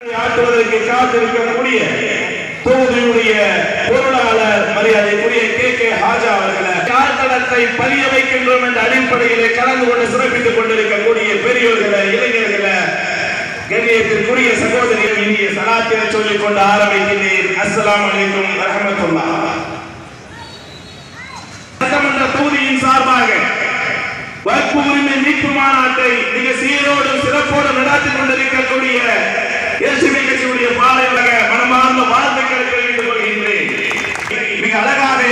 ஆற்றுவதற்கு காத்திருக்கக்கூடிய தொகுதியுடைய பொருளாளர் மரியாதைக்குரிய கே கே ஹாஜா அவர்களை கார்த்தளத்தை பதிய வைக்கின்றோம் என்ற அடிப்படையிலே கலந்து கொண்டு சிறப்பித்துக் கொண்டிருக்கக்கூடிய பெரியோர்களை இளைஞர்களை கண்ணியத்திற்குரிய சகோதரிகள் இனிய சலாத்திர சொல்லிக் கொண்டு ஆரம்பிக்கின்றேன். அஸ்லாம் அலைக்கும் வரஹ்மத்துல்லாஹ் சட்டமன்ற தொகுதியின் சார்பாக வகுப்பு உரிமை மீட்பு மாநாட்டை மிக சீரோடு சிறப்போடும் நடத்தி கொண்டிருக்க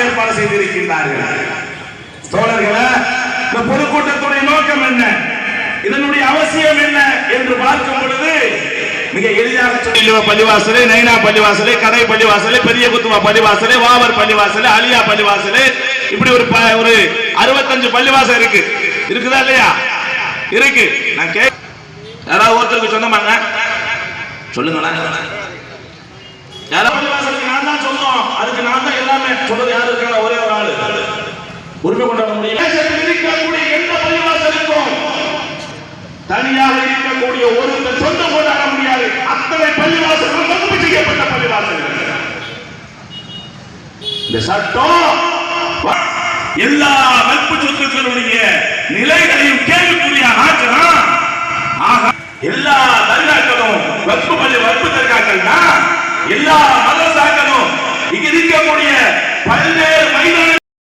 ஏற்பாடு செய்திருக்கின்றார்கள். தோழர்களே இந்த பொதுக்கூட்டத்துடைய நோக்கம் என்ன? இதனுடைய அவசியம் என்ன என்று பார்க்கும் பொழுது மிக எளிதாக சொல்லி பள்ளிவாசலே நைனா பள்ளிவாசலே கடை பள்ளிவாசலே பெரிய குத்துவா பள்ளிவாசலே வாவர் பள்ளிவாசலே அலியா பள்ளிவாசலே. இப்படி ஒரு ஒரு அறுபத்தஞ்சு பள்ளிவாசல் இருக்கு. இருக்குதா இல்லையா? இருக்கு. நான் கே யாராவது ஒருத்தருக்கு சொந்தமாங்க சொல்லுங்களா யாராவது பள்ளிவாசலுக்கு நான் தான் சொந்தம் அதுக்கு நான் தான் எல்லாமே சொல்றது உரிமை கொண்டாட முடியும் இருக்கக்கூடிய எந்த பள்ளிவாசலுக்கும் தனியாக இருக்கக்கூடிய ஒரு சொந்தம் கொண்டாட முடியாது. அத்தனை பள்ளிவாசல்கள் வகுப்பு செய்யப்பட்ட பள்ளிவாசல்கள். இந்த சட்டம் எல்லா வகுப்பு சொத்துக்களுடைய நிலைகளையும் கேள்விக்குரிய ஆச்சுனா ஆக எல்லா தர்காக்களும் வகுப்பு பள்ளி வகுப்பு தர்காக்கள் எல்லா மத